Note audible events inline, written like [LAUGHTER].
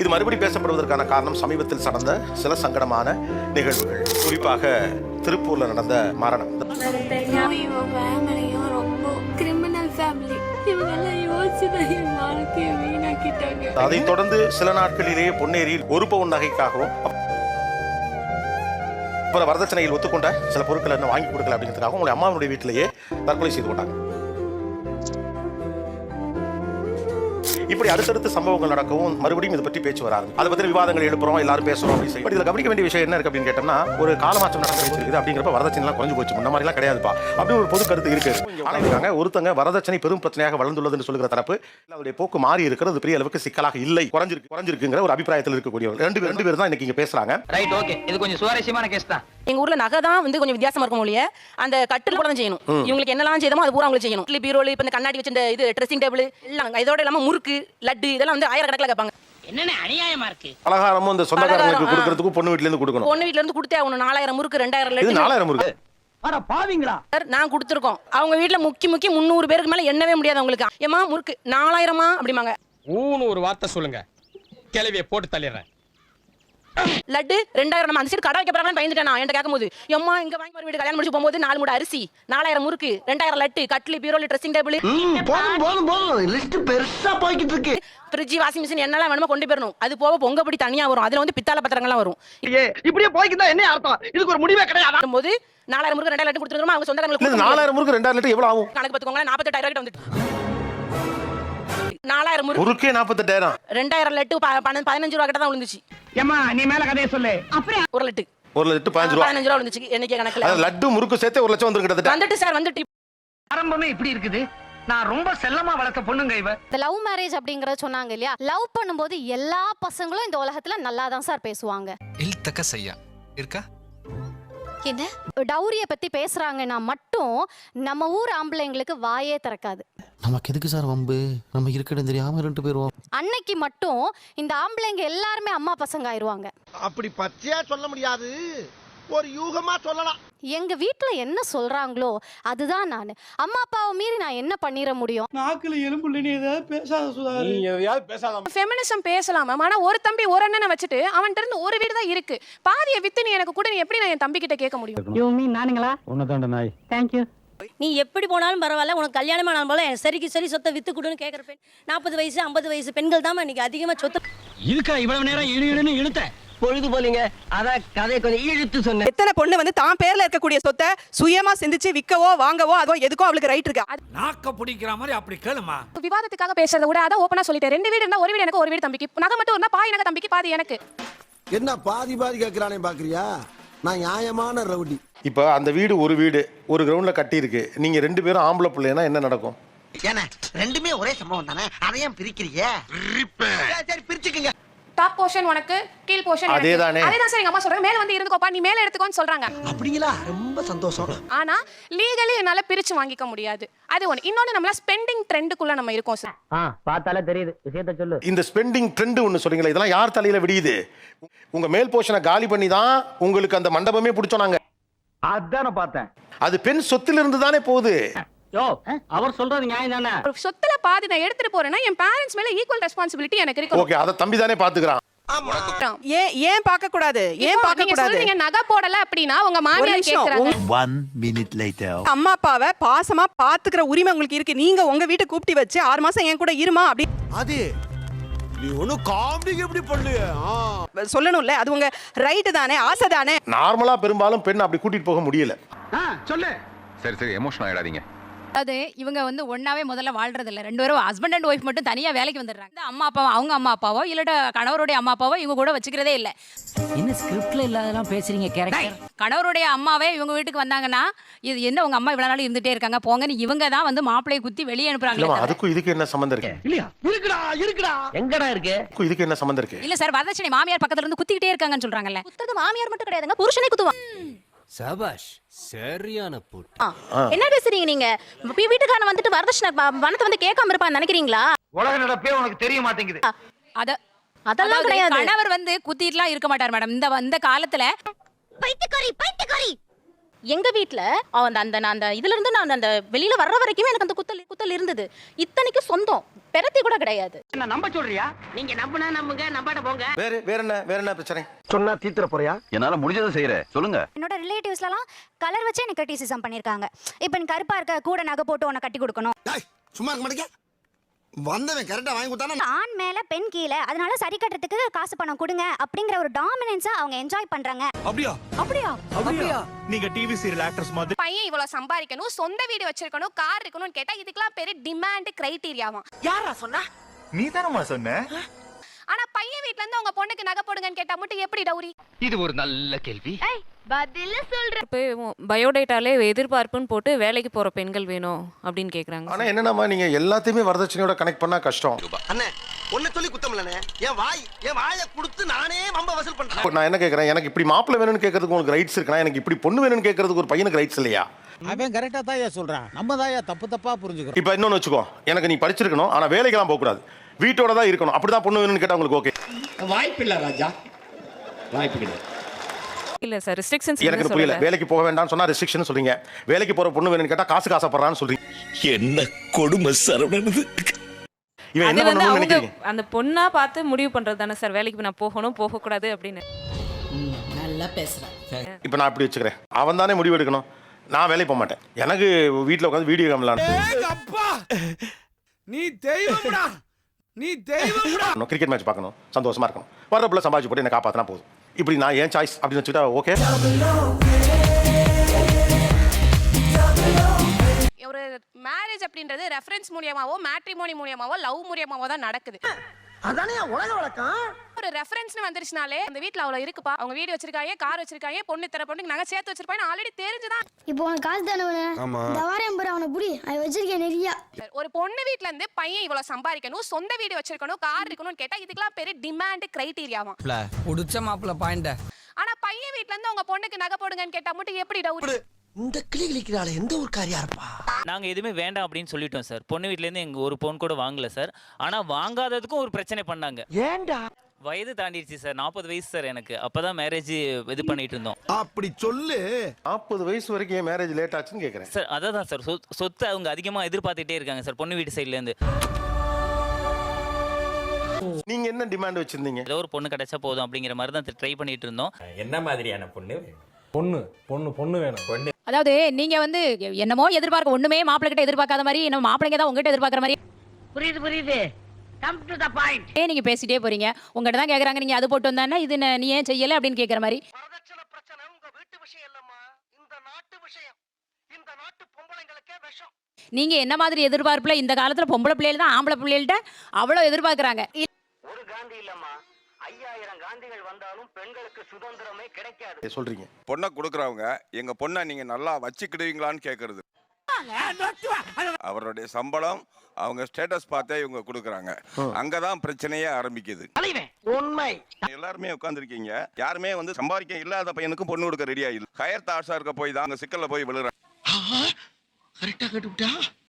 இது மறுபடி பேசப்படுவதற்கான காரணம் சமீபத்தில் நடந்த சில சங்கடமான நிகழ்வுகள். குறிப்பாக திருப்பூர்ல நடந்த மரணம். அதைத் தொடர்ந்து சில நாட்களிலேயே பொன்னேரியில் ஒரு பவுன் நகைக்காகவும் அப்புறம் வரதட்சணையில் ஒத்துக்கொண்ட சில பொருட்களை என்ன வாங்கி கொடுக்கல அப்படிங்கிறதுக்காக உங்களுடைய அம்மாவுடைய வீட்டிலேயே தற்கொலை செய்து கொண்டாங்க. இப்படி அடுத்தடுத்து சம்பவங்கள் நடக்கவும் மறுபடியும் இதை பற்றி பேச்சு வராது. அதை பற்றி விவாதங்கள் எழுப்புறோம் எல்லாரும் பேசுறோம் அப்படி செய்யும் இதுல கவனிக்க வேண்டிய விஷயம் என்ன இருக்கு அப்படின்னு கேட்டோம்னா ஒரு காலமாற்றம் நடந்து வச்சிருக்குது அப்படிங்கிறப்ப வரதட்சணைலாம் குறைஞ்சு போச்சு. முன்ன மாதிரிலாம் கிடையாதுப்பா. அப்படி ஒரு பொது கருத்து இருக்கு. ஆனால் இருக்காங்க. ஒருத்தங்க வரதட்சணை பெரும் பிரச்சனையாக வளர்ந்துள்ளதுன்னு சொல்லுகிற தரப்பு இல்ல அதோடைய போக்கு மாறி இருக்கிறது பெரிய அளவுக்கு சிக்கலாக இல்லை. குறைஞ்சிருக்கு குறைஞ்சிருக்குங்கிற ஒரு அபிப்பிராயத்தில் இருக்கக்கூடிய ரெண்டு ரெண்டு பேர் தான் இன்னைக்கு இங்க பேசுறாங்க. ரைட் ஓகே இது கொஞ்சம் சுவாரஸ்யமான கேஸ் தான். எங்க ஊர்ல நகை தான் வந்து கொஞ்சம் வித்தியாசமா இருக்கும் ஒழிய அந்த கட்டில் கூட தான் செய்யணும் இவங்களுக்கு என்னெல்லாம் செய்தமோ அது பூரா அவங்களுக்கு செய்யணும். இட்லி பீரோல் இப்ப இந்த கண்ணாடி வச்சு இந்த இது ட்ரெஸ்ஸிங் டேபிள் எல்லாம் இதோட இல்லாம முறுக்கு லட்டு இதெல்லாம் வந்து ஆயிரக்கணக்கில் கேட்பாங்க. என்னென்ன அநியாயமா இருக்கு? பலகாரமும் இந்த சொந்தக்காரங்களுக்கு பலகாரம், ஆ. கொடுக்கறதுக்கு பொண்ணு வீட்டுல இருந்து கொடுக்கணும். பொண்ணு வீட்ல இருந்து கொடுத்தே ஆகணும். நாலாயிரம் முறுக்கு ரெண்டாயிரம் லட்டு. நாலாயிரம் இருக்கு அட பாவிங்களா. சார், நான் கொடுத்துருக்கோம். அவங்க வீட்ல முக்கி முக்கி முந்நூறு பேருக்கு மேல எண்ணவே முடியாது அவங்களுக்கு. ஏமா முறுக்கு நாலாயிரமா? அப்படிமாங்க ஊன்னு ஒரு வார்த்தை சொல்லுங்க. கிளவிய போட்டு தள்ளிடுறேன். லட்டு ரெண்டாயிரம் நம்ம அந்த சைடு கடை வைக்க போறாங்கன்னு பயந்துட்டேன் நான் என்கிட்ட கேட்கும்போது. எம்மா இங்க வாங்கி வர வீடு கல்யாணம் முடிச்சு போகும்போது நாலு மூட அரிசி நாலாயிரம் முறுக்கு ரெண்டாயிரம் லட்டு கட்லி பீரோல் ட்ரெஸ்ஸிங் டேபிள் போதும் போதும் போதும். லிஸ்ட் பெருசா போய்கிட்டு இருக்கு. ஃப்ரிட்ஜ் வாஷிங் மிஷின் என்னெல்லாம் வேணுமோ கொண்டு போயிடணும். அது போக பொங்கப்படி தனியா வரும். அதுல வந்து பித்தாள பத்திரங்கள்லாம் வரும். இப்படியே போய்க்கிட்டா என்ன அர்த்தம்? இதுக்கு ஒரு முடிவே கிடையாது? போது நாலாயிரம் முறுக்கு ரெண்டாயிரம் லட்டு கொடுத்துருமா அவங்க சொந்தக்காரங்களுக்கு நாலாயிரம் முறுக்கு ரெண்டாயிரம் லிட்டர் எவ்வளவு ஆகும்? கணக்கு பார்த்துக்கோங்களேன் நாற்பத்தெட்டாயிரம் கிட்ட வந்துட்டு நாலாயிரம் முறுக்கு. முறுக்கே நாற்பத்தெட்டாயிரம் ரெண்டாயிரம் லட்டு பதினஞ்சு ரூபா கிட்ட தான் விழுந்துச்சு. ஏமா நீ மேல கதையை சொல்லு. ஒரு லட்டு. ஒரு லட்டு பதினஞ்சு ரூபா. பதினஞ்சு ரூபா விழுந்துச்சு. என்னைக்கு கணக்குல? லட்டு முறுக்கு சேர்த்து ஒரு லட்சம் வந்து கிட்டத்தட்ட. வந்துட்டு சார் வந்துட்டு. ஆரம்பமே இப்படி இருக்குது. நான் ரொம்ப செல்லமா வளர்த்த பொண்ணுங்க இவ. இந்த லவ் மேரேஜ் அப்படிங்கறத சொன்னாங்க இல்லையா? லவ் பண்ணும்போது எல்லா பசங்களும் இந்த உலகத்துல நல்லா தான் சார் பேசுவாங்க. இல்தக்க செய்யா. இருக்கா? என்ன? டௌரிய பத்தி பேசுறாங்கன்னா மட்டும் நம்ம ஊர் ஆம்பளைங்களுக்கு வாயே திறக்காது. நமக்கு எதுக்கு சார் வம்பு? நம்ம இருக்கணும் தெரியாம ரெண்டு போயிருவோம். அன்னைக்கு மட்டும் இந்த ஆம்பளைங்க எல்லாருமே அம்மா பசங்க ஆயிருவாங்க. அப்படி பச்சையா சொல்ல முடியாது. ஒரு யூகமா சொல்லலாம். எங்க வீட்ல என்ன சொல்றாங்களோ அதுதான் நான். அம்மா அப்பாவை மீறி நான் என்ன பண்ணிட முடியும்? நாக்குல எலும்புல நீ ஏதாவது பேசாத சுதாரு நீ எதையாவது பேசாத ஃபெமினிசம் பேசலாம் மேம் ஆனா ஒரு தம்பி ஒரு அண்ணனை வச்சுட்டு அவன்கிட்ட இருந்து ஒரு வீடு தான் இருக்கு. பாதிய வித்து நீ எனக்கு கூட நீ எப்படி நான் என் தம்பி கிட்ட கேட்க முடியும்? You mean நானுங்களா? உன்னதாண்ட நாய். தேங்க்யூ நீ எப்படி போனாலும் பரவாயில்ல உனக்கு கல்யாணம் ஆனாலும் போல சரிக்கு சரி சொத்தை வித்து கொடுன்னு கேட்குற பெண். நாற்பது வயசு ஐம்பது வயசு பெண்கள் தான் இன்னைக்கு அதிகமா சொத்து இதுக்கா இவ்வளவு நேரம் இழு இழுன்னு இழுத்த பொழுது போலீங்க. அதான் கதையை கொஞ்சம் இழுத்து சொன்னேன். எத்தனை பொண்ணு வந்து தான் பேர்ல இருக்கக்கூடிய சொத்தை சுயமா சிந்திச்சு விற்கவோ வாங்கவோ அதோ எதுக்கோ அவளுக்கு ரைட் இருக்கு? அது நாக்க பிடிக்கிற மாதிரி அப்படி கேளுமா. விவாதத்துக்காக பேசுறத விட அதான் ஓப்பனா சொல்லிட்டேன். ரெண்டு வீடு இருந்தா ஒரு வீடு எனக்கு ஒரு வீடு தம்பிக்கு. நகை மட்டும் இருந்தா பாதி நகை தம்பிக்கு பாதி எனக்கு. என்ன பாதி பாதி கேட்கறானே பாக்குறியா? நான் நியாயமான ரவுடி. இப்போ அந்த வீடு ஒரு வீடு ஒரு கிரவுண்ட்ல கட்டி இருக்கு நீங்க ரெண்டு பேரும் ஆம்பளை பிள்ளைனா என்ன நடக்கும்? ஏன்னா ரெண்டுமே ஒரே சம்பவம் தானே? அதையும் பிரிக்கிறீங்க சரி, சரி பிரிச்சுக்குங்க. டாப் போர்ஷன் உனக்கு கீழ் போர்ஷன் அதேதானே. அதேதான் சார் எங்க அம்மா சொல்றாங்க. மேல வந்து இருந்துக்கோப்பா நீ மேல எடுத்துக்கோன்னு சொல்றாங்க. அப்படிங்களா? ரொம்ப சந்தோஷம். ஆனா லீகலி என்னால பிரிச்சு வாங்கிக்க முடியாது. அது ஒண்ணு. இன்னொன்னு நம்மள ஸ்பெண்டிங் ட்ரெண்டுக்குள்ள நம்ம இருக்கோம் சார். ஆ பார்த்தாலே தெரியுது. விஷயத்த சொல்லு. இந்த ஸ்பெண்டிங் ட்ரெண்ட் ஒன்று சொல்றீங்களா இதெல்லாம் யார் தலையில விடியுது? உங்க மேல் போர்ஷனை காலி பண்ணி தான் உங்களுக்கு அந்த மண்டபமே பிடிச்சோம் நாங்க. அதான பார்த்தேன். அது பெண் சொத்திலிருந்து தானே போகுது. யோ அவர் சொல்றது நியாயம் தானே? ஒரு சொத்துல பாதி நான் எடுத்துட்டு போறேன்னா என் பேரண்ட்ஸ் மேல ஈக்குவல் ரெஸ்பான்சிபிலிட்டி எனக்கு இருக்கு ஓகே அதை தம்பி தானே பாத்துக்கிறான். ஏன் ஏன் பார்க்க கூடாது ஏன் பார்க்க கூடாது நீங்க நகை போடல அப்படின்னா உங்க மாமியார் கேக்குறாங்க. அம்மா அப்பாவை பாசமா பாத்துக்கிற உரிமை உங்களுக்கு இருக்கு. நீங்க உங்க வீட்டை கூப்பிட்டு வச்சு ஆறு மாசம் என் கூட இருமா அப்படி அது நீ ஒன்னும் காமெடி எப்படி பண்ணு சொல்லணும்ல அது உங்க ரைட்டு தானே ஆசை தானே? நார்மலா பெரும்பாலும் பெண் அப்படி கூட்டிட்டு போக முடியல. சொல்லு. சரி சரி எமோஷன் ஆயிடாதீங்க. அது இவங்க வந்து ஒன்னாவே முதல்ல வாழ்றது இல்ல ரெண்டு பேரும் ஹஸ்பண்ட் அண்ட் ஒய்ஃப் மட்டும் தனியா வேலைக்கு வந்துடுறாங்க. இந்த அம்மா அப்பாவோ அவங்க அம்மா அப்பாவோ இல்லட்ட கணவருடைய அம்மா அப்பாவோ இவங்க கூட வச்சுக்கிறதே இல்ல. என்ன ஸ்கிரிப்ட்ல இல்லாதெல்லாம் பேசுறீங்க கேரக்டர் கணவருடைய அம்மாவே இவங்க வீட்டுக்கு வந்தாங்கன்னா இது என்ன உங்க அம்மா இவ்வளவு நாள் இருந்துட்டே இருக்காங்க? போங்கன்னு இவங்க தான் வந்து மாப்பிளையை குத்தி வெளியே அனுப்புறாங்க அதுக்கும் இதுக்கு என்ன சம்மந்தம் இருக்கு? இல்லையா? இருக்குடா இருக்குடா. எங்கடா இருக்கு? இதுக்கு என்ன சம்மந்தம் இருக்கு? இல்ல சார் வரதட்சணை மாமியார் பக்கத்துல இருந்து குத்திக்கிட்டே இருக்காங்கன்னு சொல்றாங்கல்ல. குத்துறது மாமியார் மட்டும் கிடையாதுங்க புருஷனே குத்துவான். சபாஷ் சரியான போட்டு. என்ன பேசுறீங்க நீங்க வீட்டுக்காரன் வந்துட்டு வரதட்சணை பணத்தை வந்து கேட்காம இருப்பான்னு நினைக்கிறீங்களா? உலக நடப்பே உனக்கு தெரிய மாட்டேங்குது. அத அதெல்லாம் கிடையாது. கணவர் வந்து குத்திட்டுலாம் இருக்க மாட்டார் மேடம். இந்த இந்த காலத்துல பைத்தியக்காரி பைத்தியக்காரி! எங்க வீட்ல அந்த அந்த நான் அந்த இதுல இருந்து நான் அந்த வெளியில வர்ற வரைக்குமே எனக்கு அந்த குத்தல் குத்தல் இருந்தது. இத்தனைக்கு சொந்தம். பெறத்தி கூட கிடையாது. என்ன நம்ப சொல்றியா? நீங்க நம்புனா நம்புங்க நம்பாட்ட போங்க. வேற வேற என்ன வேற என்ன பிரச்சனை? சொன்னா தீத்துற போறியா? என்னால முடிஞ்சதை செய்யறேன் சொல்லுங்க. என்னோட ரிலேட்டிவ்ஸ்லாம் கலர் வச்சு எனக்கு கிரிட்டிசிசம் பண்ணிருக்காங்க. இப்போ நீ கருப்பா இருக்க கூட நகை போட்டு உனக்கு கட்டி கொடுக்கணும். சும்மா இருக்க மாட்டேங்க. வந்தவன் கரெக்டா வாங்கி கொடுத்தானா? ஆண் மேல பெண் கீழே. அதனால சரி கட்டுறதுக்கு காசு பணம் கொடுங்க அப்படிங்கிற ஒரு டாமினன்ஸா அவங்க என்ஜாய் பண்றாங்க. அப்படியா? அப்படியா? அப்படியா? நீங்க டிவி சீரியல் ஆக்டர்ஸ் மாதிரி. பையன் இவ்வளவு சம்பாதிக்கணும் சொந்த வீடு வச்சிருக்கணும் கார் இருக்கணும்னு கேட்டா இதுக்கெல்லாம் பேரு டிமாண்ட் கிரைட்டீரியாவாம் யாரா சொன்னா? நீ தானமா சொன்ன? ஆனா பையன் வீட்ல இருந்து அவங்க பொண்ணுக்கு நகை போடுங்கன்னு கேட்டா மட்டும் எப்படி டவுரி? இது ஒரு நல்ல கேள்வி. பதில சொல்ற பயோடேட்டாலே எதிர்பார்ப்புன்னு போட்டு வேலைக்கு போற பெண்கள் வேணும் அப்படின்னு கேக்குறாங்க ஆனா என்னன்னா நீங்க எல்லாத்தையுமே வரதட்சணையோட கனெக்ட் பண்ணா கஷ்டம். அண்ணே உன்னை சொல்லி குத்தம் இல்லனே என் வாய் என் வாயை கொடுத்து நானே வம்ப வசூல் பண்றேன். நான் என்ன கேட்கறேன் எனக்கு இப்படி மாப்பிள்ளை வேணும்னு கேட்கறதுக்கு உங்களுக்கு ரைட்ஸ் இருக்குன்னா எனக்கு இப்படி பொண்ணு வேணும்னு கேட்கறதுக்கு ஒரு பையனுக்கு ரைட்ஸ் இல்லையா? அவன் கரெக்டா தான் சொல்றான். நம்ம தான் தப்பு தப்பா புரிஞ்சுக்கிறோம். இப்போ இன்னொன்னு வச்சுக்கோ. எனக்கு நீ படிச்சிருக்கணும் ஆனா வேலைக்கெல்லாம் போகக்கூடாது. வீட்டோட தான் இருக்கணும். அப்படிதான் பொண்ணு வேணும்னு கேட்டா உங்களுக்கு ஓகே வாய்ப்பு இல்ல ராஜா. வாய்ப்பு கிடையாது. இல்ல சார் ரெஸ்ட்ரிக்ஷன்ஸ் எனக்கு புரியல. வேலைக்கு போக வேண்டாம்னு சொன்னா ரெஸ்ட்ரிக்ஷன் சொல்றீங்க. வேலைக்கு போற பொண்ணு வேணும்னு கேட்டா காசு காசப்படுறான்னு சொல்றீங்க. என்ன கொடுமை சரவணனது இவன் என்ன பண்ணணும்னு நினைக்கிறீங்க? அந்த பொண்ணா பார்த்து முடிவு பண்றது தானே சார். வேலைக்கு நான் போகணும் போக கூடாது அப்படின்னு. நல்லா பேசுறேன் இப்போ நான் இப்படி வச்சுக்கிறேன். அவன் தானே முடிவு எடுக்கணும். நான் வேலைக்கு போக மாட்டேன். எனக்கு வீட்டில் உட்காந்து வீடியோ கேம் நீ தெய்வம்டா! நீ தெய்வம்டா! [LAUGHS] கிரிக்கெட் மேட்ச் பார்க்கணும். சந்தோஷமா இருக்கணும். வர்றப்புல சம்பாதிச்சு போட்டு என்ன காப்பாத்தினா போதும். இப்படி நான் ஏன் சாய்ஸ் அப்படின்னு வச்சுட்டா ஓகே ஒரு மேரேஜ் அப்படின்றது ரெஃபரன்ஸ் மூலியமாவோ மேட்ரிமோனி மூலியமாவோ லவ் மூலியமாவோ தான் நடக்குது. அதானே உலக வழக்கம்? ஒரு ரெஃபரன்ஸ்னு வந்துருச்சுனாலே அந்த வீட்ல அவ்வளவு இருக்குப்பா. அவங்க வீடு வச்சிருக்காங்க கார் வச்சிருக்காங்க பொண்ணு தர பொண்ணுக்கு நகை சேர்த்து வச்சிருப்பாங்க ஆல்ரெடி தெரிஞ்சுதான். இப்போ உனக்கு காசு தானே ஆமா. இந்த வாரம் பாரு அவனை புடி. அதை வச்சிருக்கேன் நிறைய. ஒரு பொண்ணு வீட்ல இருந்து பையன் இவ்வளவு சம்பாதிக்கணும் சொந்த வீடு வச்சிருக்கணும் கார் இருக்கணும்னு கேட்டா இதுக்கெல்லாம் பேரு டிமாண்ட் கிரைட்டீரியாவாம் புடிச்ச மாப்பிள்ள பாயிண்ட ஆனா பையன் வீட்ல இருந்து அவங்க பொண்ணுக்கு நகை போடுங்கன்னு கேட்டா மட்டும் எப்படி டவுட் இந்த கிளி கிளிக்கிறாள் எந்த ஒரு காரியா இருப்பா நாங்க எதுவுமே வேண்டாம் அப்படின்னு சொல்லிட்டோம் சார். பொண்ணு வீட்ல இருந்து எங்க ஒரு பவுன் கூட வாங்கல சார். ஆனா வாங்காததுக்கும் ஒரு பிரச்சனை பண்ணாங்க. ஏன்டா? வயது தாண்டிடுச்சு சார். நாற்பது வயசு சார் எனக்கு. அப்பதான் மேரேஜ் இது பண்ணிட்டு இருந்தோம். அப்படி சொல்லு நாற்பது வயசு வரைக்கும் ஏன் மேரேஜ் லேட் ஆச்சுன்னு கேட்குறேன் சார் அதான் தான் சார். சொத்- சொத்து அவங்க அதிகமா எதிர்பார்த்துட்டே இருக்காங்க சார். பொண்ணு வீட்டு சைட்ல இருந்து. நீங்க என்ன டிமாண்ட் வச்சிருந்தீங்க? ஏதோ ஒரு பொண்ணு கிடைச்சா போதும் அப்படிங்கிற மாதிரி தான் ட்ரை பண்ணிட்டு இருந்தோம். என்ன மாதிரியான பொண்ணு? பொண்ணு பொண்ணு பொண்ணு வேணும். பொண்ணு அதாவது நீங்க வந்து என்னமோ எதிர்பார்க்க ஒண்ணுமே மாப்பிள்ளை கிட்ட எதிர்பார்க்காத மாதிரி என்ன மாப்பிள்ளைங்க தான் உங்ககிட்ட எதிர்பார்க்கற மாதிரி. புரியுது புரியுது. கம் டு த பாயிண்ட் ஏன் நீங்க பேசிட்டே போறீங்க? உங்ககிட்ட தான் கேக்குறாங்க. நீங்க அது போட்டு வந்தானே இது ந- நீ ஏன் செய்யல அப்படின்னு கேக்குற மாதிரி. வரதட்சணை பிரச்சனை உங்க வீட்டு விஷயம் இல்லம்மா. இந்த நாட்டு விஷயம். இந்த நாட்டு பொம்பளைங்களுக்கே விஷம். நீங்க என்ன மாதிரி எதிர்பார்ப்புல இந்த காலத்துல பொம்பளை பிள்ளைகள் தான் ஆம்பளை பிள்ளைகள்ட்ட அவ்வளவு எதிர்பார்க்கறாங்க. ஒரு காந்தி இல்லம்மா. ஐயாயிரம் காந்திகள் வந்தாலும் பெண்களுக்கு சுதந்திரமே கிடைக்காது. சொல்றீங்க. பொண்ணை கொடுக்குறவங்க எங்க பொண்ணை நீங்க நல்லா வச்சுக்கிடுவீங்களான்னு கேக்குறது. அவருடைய சம்பளம் அவங்க ஸ்டேட்டஸ் பார்த்தே இவங்க கொடுக்குறாங்க. அங்கதான் பிரச்சனையே ஆரம்பிக்குது. உண்மை. எல்லாருமே உட்காந்துருக்கீங்க யாருமே வந்து சம்பாதிக்க இல்லாத பையனுக்கும் பொண்ணு கொடுக்க ரெடியா இல்ல. ஹயர் தாட்ஸா இருக்க போய் தான் அங்க சிக்கல்ல போய் விழுறாங்க.